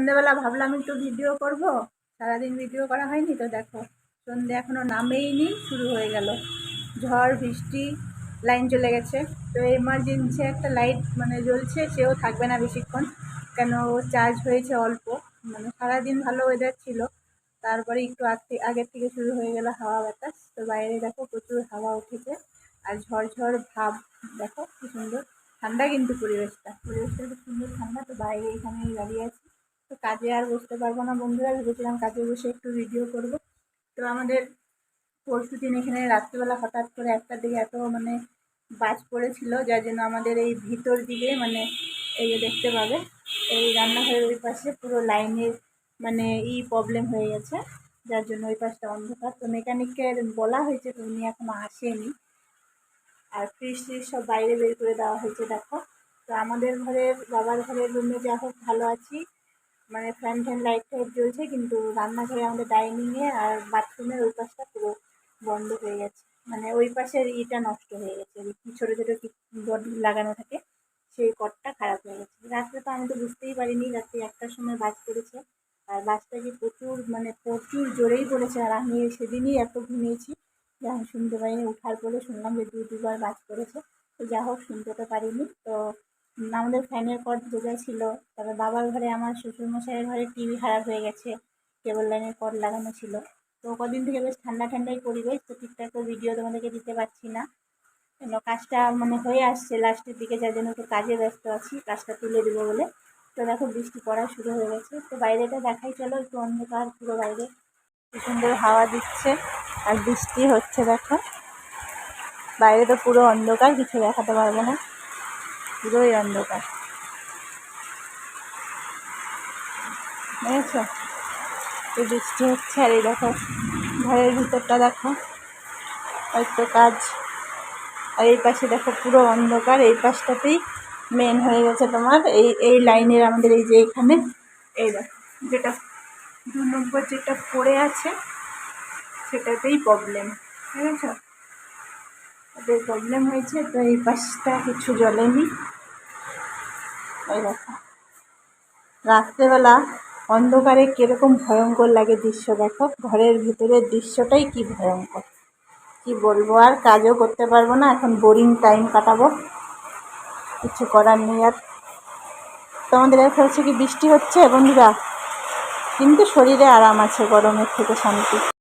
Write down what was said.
সন্ধেবেলা ভাবলাম একটু ভিডিও করব। সারাদিন ভিডিও করা হয়নি তো দেখো, সন্ধে এখনও নামেইনি, শুরু হয়ে গেল। ঝড়, বৃষ্টি, লাইন চলে গেছে। তো এমার্জেন্সি একটা লাইট মানে জ্বলছে, সেও থাকবে না বেশিক্ষণ। কেন চার্জ হয়েছে অল্প। মানে সারাদিন ভালো ওয়েদার ছিল। তারপরে একটু আগে, আগের থেকে শুরু হয়ে গেল হাওয়া বাতাস। তো বাইরে দেখো প্রচুর হাওয়া উঠেছে। আর ঝড়ঝড় ভাব, দেখো কি সুন্দর। ঠান্ডা কিন্তু পরিবেশটা। পরিবেশটা খুব সুন্দর ঠান্ডা। তো বাইরে এখানেই দাঁড়িয়ে আছি। তো কাজে আর বসতে পারব না বন্ধুরা, ভেবেছিলাম কাজে বসে একটু ভিডিও করব। তো আমাদের পরশু দিন এখানে রাত্রিবেলা হঠাৎ করে একটার দিকে এত মানে বাজ পড়েছিল, যার জন্য আমাদের এই ভিতর দিকে মানে এই যে দেখতে পাবে, এই রান্নাঘরের ওই পাশে পুরো লাইনের মানে ই প্রবলেম হয়ে গেছে, যার জন্য ওই পাশটা অন্ধকার। তো মেকানিককে বলা হয়েছে, তো উনি এখনও আসেনি। আর ফ্রিজ ট্রিজ সব বাইরে বের করে দেওয়া হয়েছে, দেখো। তো আমাদের ঘরের বাবার ঘরের রুমে যা হোক ভালো আছি। মানে ফ্যান ফ্যান লাইট ফাইট জ্বলছে, কিন্তু রান্নাঘরে আমাদের ডাইনিংয়ে আর বাথরুমের ওই পাশটা পুরো বন্ধ হয়ে গেছে। মানে ওই পাশের ইটা নষ্ট হয়ে গেছে। ছোটো ছোটো বড লাগানো থাকে, সেই কটটা খারাপ হয়ে গেছে। রাত্রে তো আমি তো বুঝতেই পারিনি, রাত্রি একটার সময় বাজ পড়েছে। আর বাজটা কি প্রচুর মানে প্রচুর জোরেই পড়েছে। আর আমি সেদিনই এত ঘুমিয়েছি যে আমি শুনতে পারিনি উঠার পরে শুনলাম যে দু দুবার বাজ পড়েছে। তো যা হোক শুনতে তো পারিনি। তো আমাদের ফ্যানের কট বোঝা ছিল। তারপর বাবার ঘরে আমার শ্বশুরমশাইয়ের ঘরে টিভি খারাপ হয়ে গেছে কেবল লাইনের কট লাগানো ছিল। তো কদিন থেকে বেশ ঠান্ডা ঠান্ডাই পরিবেশ, তো ঠিকঠাক তো ভিডিও তোমাদেরকে দিতে পারছি না। কেন কাজটা মানে হয়ে আসছে লাস্টের দিকে যার জন্য একটু কাজে ব্যস্ত আছি, কাজটা তুলে দেবো বলে। তো দেখো বৃষ্টি পড়া শুরু হয়ে গেছে। তো বাইরেটা দেখাই, চলো একটু অন্ধকার, পুরো বাইরে। কি সুন্দর হাওয়া দিচ্ছে, আর বৃষ্টি হচ্ছে দেখো। বাইরে তো পুরো অন্ধকার, কিছু দেখাতে পারব না। পুরোই অন্ধকার। বুঝেছ এই বৃষ্টি হচ্ছে আর এই দেখো, ঘরের ভিতরটা দেখো হয়তো কাজ। আর এই পাশে দেখো পুরো অন্ধকার, এই পাশটাতেই মেন হয়ে গেছে তোমার এই এই লাইনের আমাদের এই যে এখানে, এই দেখো, যেটা দু নম্বর যেটা পড়ে আছে, সেটাতেই প্রবলেম ঠিক আছে ওদের প্রবলেম হয়েছে, তো এই পাশটা কিছু জ্বলেনি। দেখো। রাত্রেবেলা অন্ধকারে কীরকম ভয়ঙ্কর লাগে দৃশ্য, দেখো। ঘরের ভিতরের দৃশ্যটাই কি ভয়ঙ্কর। কি বলব, আর কাজও করতে পারব না, এখন বোরিং টাইম কাটাবো। কিছু করার নেই আর। তোমাদের এখন হচ্ছে কি বৃষ্টি হচ্ছে বন্ধুরা? কিন্তু শরীরে আরাম আছে, গরমের থেকে শান্তি।